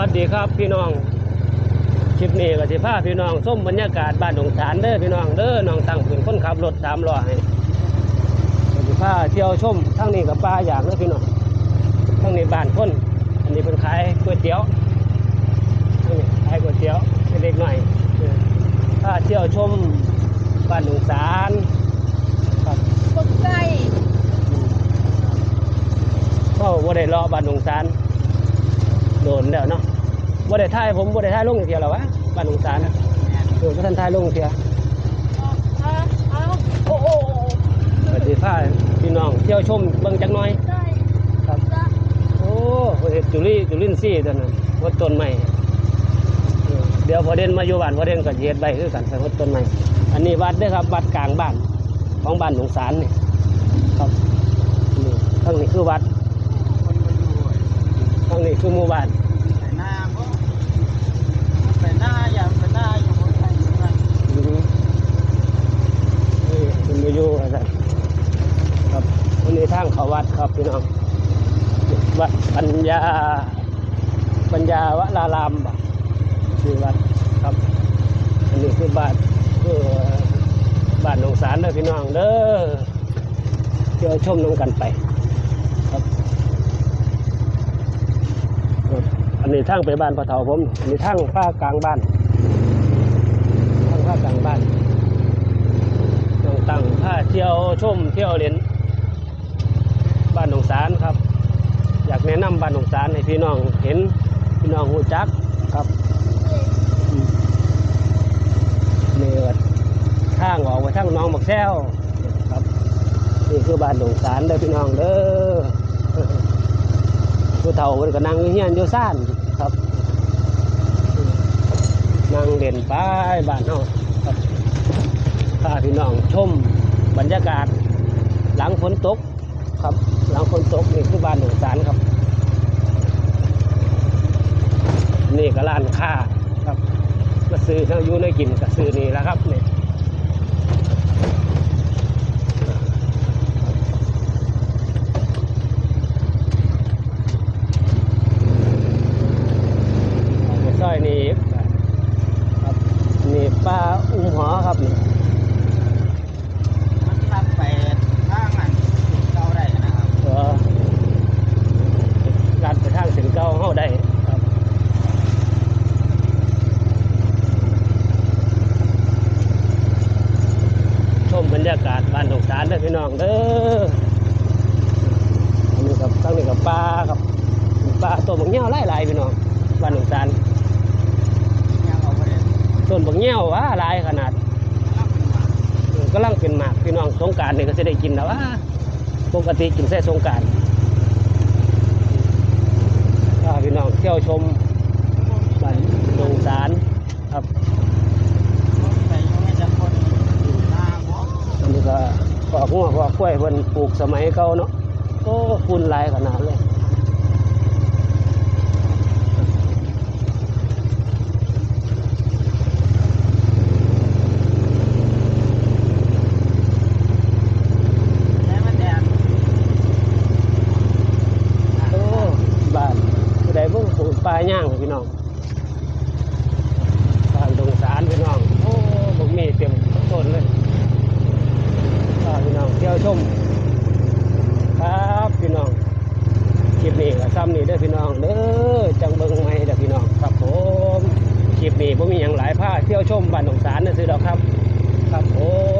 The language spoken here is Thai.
วัสดีครับพี่น้อง คลิปนี้ก็สิพาพี่น้องส้มบรรยากาศบ้านดงสารเด้อพี่น้องเด้อน้องตั้งเป็นคนขับรถสามล้อให้ก็สิพาเที่ยวชมทั้งนี้กับป้าอย่างเด้อพี่น้องทั้งนี้บ้านคนอันนี้เป็นขายก๋วยเตี๋ยวทั้งนี้ขายก๋วยเตี๋ยวเล็กๆหน่อยเออพาเที่ยวชมบ้านดงสารครับตกใจเข้าบ่ได้เลาะบ้านดงสารโดนแล้วเนาะบ่ได้ถ่ายผมบ่ได้ถ่ายลงเที่ยวแล้ววะบ้านดงสารน่ะเออบ่ทันถ่ายลงเที่ยวเอาเอาโอ้โหปฏิภาณพี่น้องเที่ยวชมเบิ่งจักหน่อยได้ครับได้โอ้เห็ดจุลีจุลินซี่ตัวนั้นวัดต้นใหม่เออเดี๋ยวพอเด่นมาอยู่บ้านพอเด่นก็สิเฮ็ดใบคือกันไปวัดต้นใหม่อันนี้วัดเด้อครับวัดกลางบ้านของบ้านหนองสารนี่ครับนี่ทั้งนี้คือวัดคนมาอยู่ทั้ง นี้คือหมู่บ้านไปหน้าบ่ไปหน้าอย่างไปหน้าอยู่บนไทยอยู่นั่นอือนี่คุณมาอยู่อาจารย์ครับอันนี้ทางเขาวัดครับพี่น้องวัดปัญญา ปัญญาวรารามบ่ชื่อวัดครับ อันนี้คือบ้านคือบ้านหนองสารเด้อพี่น้องเด้อเที่ยวชมน้ำกันไป ครับครับอั นนี้ทางไปบ้านพ่อเฒ่าผมนนี้ทางภาคกลางบ้านทางภาคกลางบ้านต้องตั้งผ้าเที่ยวชมเที่ยวเล่นบ้านหนองสารครับ อยากแนะนำบ้านหนองสารให้พี่น้องเห็นพี่น้องหูจักครับอืมนี่ก็ทางออกไปทางน้องบักแซวครับนี่คือบ้านหนองสารเด้อพี่น้องเด้อผู้เฒ่ามันก็นั่งเฮียนอยู่ซ่าน ครับนั่งเด่นไปบ้านเฮาครับพาพี่น้องชมบรรยากาศ หลังฝนตกครับ หลังฝนตกนี่คือบ้านหนองสารครับ นี่ก็ร้านค้าครับมาซื้อเท่าอยู่ในกินก็ซื้อนี่แหละครับนี่เอาไปซอยนี่ครับนี่ป้าอุ้มหอครับนี่ มันลัดไปทางนั้นเก่าได้นะครับ เออลัดไปทางเส้นเก่าเฮาได้ครับ ชมบ รรยากาศบ้านหงสารเด้อพี่น้องเด้อันนี้กับตั้งนี้กับปลาครับปลาตัวบางเงี้ยวไล่ลายๆพี่น้องบ้านหงสารยังเอาบ่ได้ต้นบางเงี้ยวว่าลายขนาดกำลังเป็นหมากพี่น้องสงการนี่ก็จะได้กินแล้วว่าปกติกินแค่สงการพี่น้องเที่ยวชมบ้านหนองสารครับ ไปอยู่ให้จักคนหน้าบ่ อันนี้ก็ป อกหัวปอกกล้วยเพิ่นปลูกสมัยเก่าเนาะโอ้ฝุ่นหลายขนาดเลยแต่มันแดดโอ้บ้านผู้ใดเพิ่งปลูกปลาย่างพี่น้องบ้านดงสารพี่น้อง โอ้บกมีเต็มต้นเลยพาพี่น้องเที่ยวช มครับพี่น้องคลิปนี้ก็ซ้ำนี่เด้อพี่น้องเด้อจังเบิงไม่เด้อพี่น้องครับผมคลิปนี้ผมมีอย่างหลายผ้าเที่ยวชมบ้านดงสารนะซื้อดอกครับ ครับผม